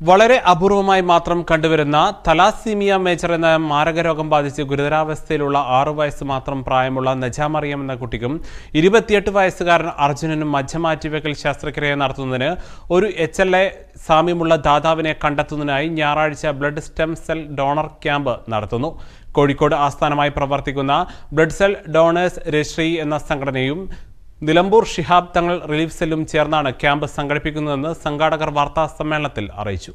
വളരെ അപൂർവമായി മാത്രം കണ്ടുവരുന്ന തലാസീമിയ മേജർ എന്ന മാരകരോഗം ബാധിച്ച് ഗുരുതരാവസ്ഥയിലുള്ള ആറു വയസ്സ് മാത്രം പ്രായമുള്ള നജാമറിയം എന്ന കുട്ടിക്കും ഇരുപത്തിയെട്ട് വയസ്സുകാരൻ അർജുനനും മജ്ജമാറ്റിവെക്കൽ ശസ്ത്രക്രിയ നടത്തുന്നതിന് ഒരു എച്ച് എൽ എ സാമ്യമുള്ള ദാതാവിനെ കണ്ടെത്തുന്നതിനായി ഞായറാഴ്ച blood stem cell donor camp നടത്തുന്നു. കോഴിക്കോട് ആസ്ഥാനമായി പ്രവർത്തിക്കുന്ന ബ്ലഡ് സെൽ ഡോണേഴ്സ് രശ്രീ എന്ന സംഘടനയും നിലമ്പൂർ ഷിഹാബ് തങ്ങൾ റിലീഫ് സെല്ലും ചേർന്നാണ് ക്യാമ്പ് സംഘടിപ്പിക്കുന്നതെന്ന് സംഘാടകർ വാർത്താ സമ്മേളനത്തിൽ അറിയിച്ചു.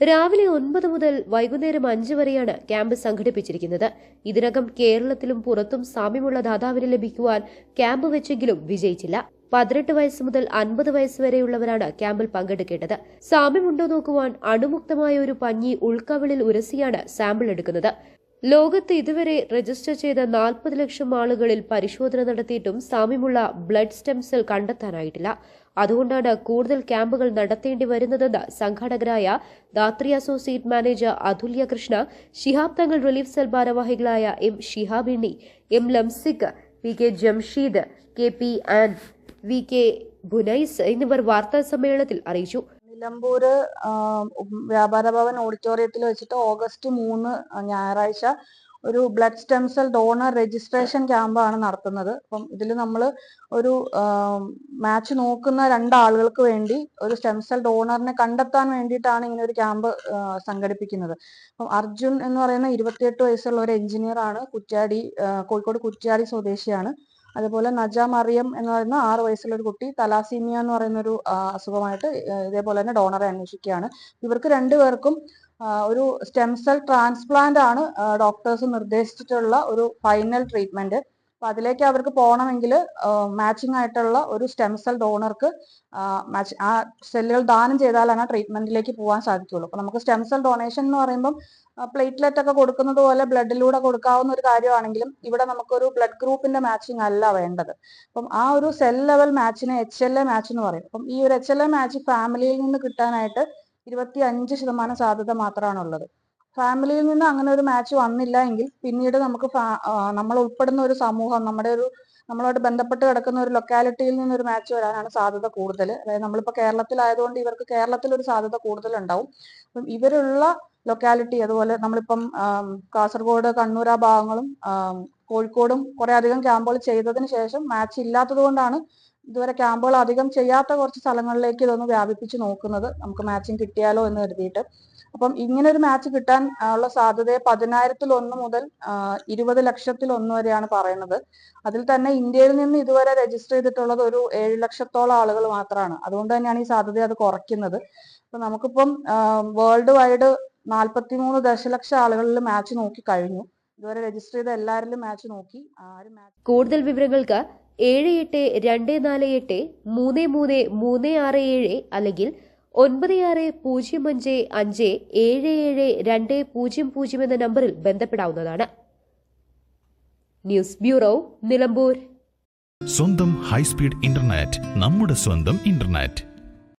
രാവിലെ ഒൻപത് മുതൽ വൈകുന്നേരം അഞ്ച് വരെയാണ് ക്യാമ്പ് സംഘടിപ്പിച്ചിരിക്കുന്നത്. ഇതിനകം കേരളത്തിലും പുറത്തും സാമ്യമുള്ള ദാതാവിന് ലഭിക്കുവാൻ ക്യാമ്പ് വെച്ചെങ്കിലും വിജയിച്ചില്ല. പതിനെട്ട് വയസ്സ് മുതൽ അൻപത് വയസ്സ് വരെയുള്ളവരാണ് ക്യാമ്പിൽ പങ്കെടുക്കേണ്ടത്. സാമ്യമുണ്ടോ നോക്കുവാൻ അണുമുക്തമായ ഒരു പഞ്ഞി ഉൾക്കവിളിൽ ഉരസിയാണ് സാമ്പിൾ എടുക്കുന്നത്. ലോകത്ത് ഇതുവരെ രജിസ്റ്റർ ചെയ്ത നാൽപ്പത് ലക്ഷം ആളുകളിൽ പരിശോധന നടത്തിയിട്ടും സാമ്യമുള്ള ബ്ലഡ് സ്റ്റെം സെൽ കണ്ടെത്താനായിട്ടില്ല. അതുകൊണ്ടാണ് കൂടുതൽ ക്യാമ്പുകൾ നടത്തേണ്ടി വരുന്നതെന്ന് സംഘാടകരായ Dathri associate manager Athulya Krishna Shihab Thangal relief cell ഭാരവാഹികളായ M Shihab Inni M Lamsik P K Jamsheed K P an V K Bunais എന്നിവർ വാർത്താ സമ്മേളനത്തിൽ അറിയിച്ചു. നിലമ്പൂര് വ്യാപാര ഭവൻ ഓഡിറ്റോറിയത്തിൽ വെച്ചിട്ട് ഓഗസ്റ്റ് മൂന്ന് ഞായറാഴ്ച ഒരു blood stem cell donor registration ക്യാമ്പാണ് നടത്തുന്നത്. അപ്പം ഇതിൽ നമ്മൾ ഒരു മാച്ച് നോക്കുന്ന രണ്ടാളുകൾക്ക് വേണ്ടി ഒരു സ്റ്റെം സെൽ ഡോണറിനെ കണ്ടെത്താൻ വേണ്ടിയിട്ടാണ് ഇങ്ങനെ ഒരു ക്യാമ്പ് സംഘടിപ്പിക്കുന്നത്. അപ്പം അർജുൻ എന്ന് പറയുന്ന ഇരുപത്തിയെട്ട് വയസ്സുള്ള ഒരു എഞ്ചിനീയർ ആണ് കുറ്റ്യാടി കോഴിക്കോട് കുറ്റ്യാടി സ്വദേശിയാണ്. അതുപോലെ നജ മറിയം എന്ന് പറയുന്ന ആറ് വയസ്സുള്ള ഒരു കുട്ടി തലാസീമിയ എന്ന് പറയുന്ന ഒരു അസുഖമായിട്ട് ഇതേപോലെ തന്നെ ഡോണറെ അന്വേഷിക്കുകയാണ്. ഇവർക്ക് രണ്ടുപേർക്കും ഒരു സ്റ്റെം സെൽ ട്രാൻസ്പ്ലാന്റ് ആണ് ഡോക്ടേഴ്സ് നിർദ്ദേശിച്ചിട്ടുള്ള ഒരു ഫൈനൽ ട്രീറ്റ്മെന്റ് അപ്പൊ അതിലേക്ക് അവർക്ക് പോകണമെങ്കിൽ മാച്ചിങ് ആയിട്ടുള്ള ഒരു സ്റ്റെം സെൽ ഡോണർക്ക് ആ സെല്ലുകൾ ദാനം ചെയ്താലാണ് ട്രീറ്റ്മെന്റിലേക്ക് പോകാൻ സാധിക്കുള്ളൂ അപ്പൊ നമുക്ക് സ്റ്റെം സെൽ ഡൊണേഷൻ എന്ന് പറയുമ്പം പ്ലേറ്റ്ലെറ്റ് ഒക്കെ കൊടുക്കുന്നത് പോലെ ബ്ലഡിലൂടെ കൊടുക്കാവുന്ന ഒരു കാര്യമാണെങ്കിലും ഇവിടെ നമുക്കൊരു ബ്ലഡ് ഗ്രൂപ്പിന്റെ മാച്ചിങ് അല്ല വേണ്ടത്. അപ്പം ആ ഒരു സെൽ ലെവൽ മാച്ചിനെ എച്ച് എൽ എ മാച്ച് എന്ന് പറയും. അപ്പം ഈ ഒരു എച്ച് എൽ എ മാച്ച് ഫാമിലിയിൽ നിന്ന് കിട്ടാനായിട്ട് ഇരുപത്തി അഞ്ച് ശതമാനം സാധ്യത മാത്രമാണ് ഉള്ളത് ഫാമിലിയിൽ നിന്ന് അങ്ങനെ ഒരു മാച്ച് വന്നില്ല എങ്കിൽ പിന്നീട് നമുക്ക് നമ്മൾ ഉൾപ്പെടുന്ന ഒരു സമൂഹം നമ്മുടെ ഒരു നമ്മളോട് ബന്ധപ്പെട്ട് കിടക്കുന്ന ഒരു ലൊക്കാലിറ്റിയിൽ നിന്ന് ഒരു മാച്ച് വരാനാണ് സാധ്യത കൂടുതൽ. അതായത് നമ്മളിപ്പോൾ കേരളത്തിലായതുകൊണ്ട് ഇവർക്ക് കേരളത്തിൽ ഒരു സാധ്യത കൂടുതൽ ഉണ്ടാവും അപ്പം ഇവരുള്ള ലൊക്കാലിറ്റി അതുപോലെ നമ്മളിപ്പം കാസർഗോഡ് കണ്ണൂർ ആ ഭാഗങ്ങളും കോഴിക്കോടും കുറെ അധികം ക്യാമ്പുകൾ ചെയ്തതിന് ശേഷം മാച്ച് ഇല്ലാത്തത് കൊണ്ടാണ് ഇതുവരെ ക്യാമ്പുകൾ അധികം ചെയ്യാത്ത കുറച്ച് സ്ഥലങ്ങളിലേക്ക് ഇതൊന്ന് വ്യാപിപ്പിച്ച് നോക്കുന്നത്. നമുക്ക് മാച്ചിങ് കിട്ടിയാലോ എന്ന് കരുതിയിട്ട്. അപ്പം ഇങ്ങനെ ഒരു മാച്ച് കിട്ടാൻ ഉള്ള സാധ്യത പതിനായിരത്തിൽ ഒന്ന് മുതൽ ഇരുപത് ലക്ഷത്തിൽ ഒന്ന് വരെയാണ് പറയുന്നത്. അതിൽ തന്നെ ഇന്ത്യയിൽ നിന്ന് ഇതുവരെ രജിസ്റ്റർ ചെയ്തിട്ടുള്ളത് ഒരു ഏഴ് ലക്ഷത്തോളം ആളുകൾ മാത്രമാണ് അതുകൊണ്ട് തന്നെയാണ് ഈ സാധ്യത അത് കുറയ്ക്കുന്നത്. അപ്പൊ നമുക്കിപ്പം വേൾഡ് വൈഡ് നാൽപ്പത്തിമൂന്ന് ദശലക്ഷം ആളുകളിൽ മാച്ച് നോക്കി കഴിഞ്ഞു. ഇതുവരെ രജിസ്റ്റർ ചെയ്ത എല്ലാവരിലും മാച്ച് നോക്കി. കൂടുതൽ വിവരങ്ങൾക്ക് ഏഴ് എട്ട് രണ്ട് നാല് എട്ട് മൂന്ന് മൂന്ന് മൂന്ന് ആറ് ഏഴ് അല്ലെങ്കിൽ ഒൻപത് ആറ് പൂജ്യം അഞ്ച് അഞ്ച് ഏഴ് ഏഴ് രണ്ട് പൂജ്യം പൂജ്യം എന്ന നമ്പറിൽ ബന്ധപ്പെടാവുന്നതാണ്. News bureau Nilambur. സ്വന്തം ഹൈസ്പീഡ് ഇന്റർനെറ്റ് നമ്മുടെ സ്വന്തം ഇന്റർനെറ്റ്.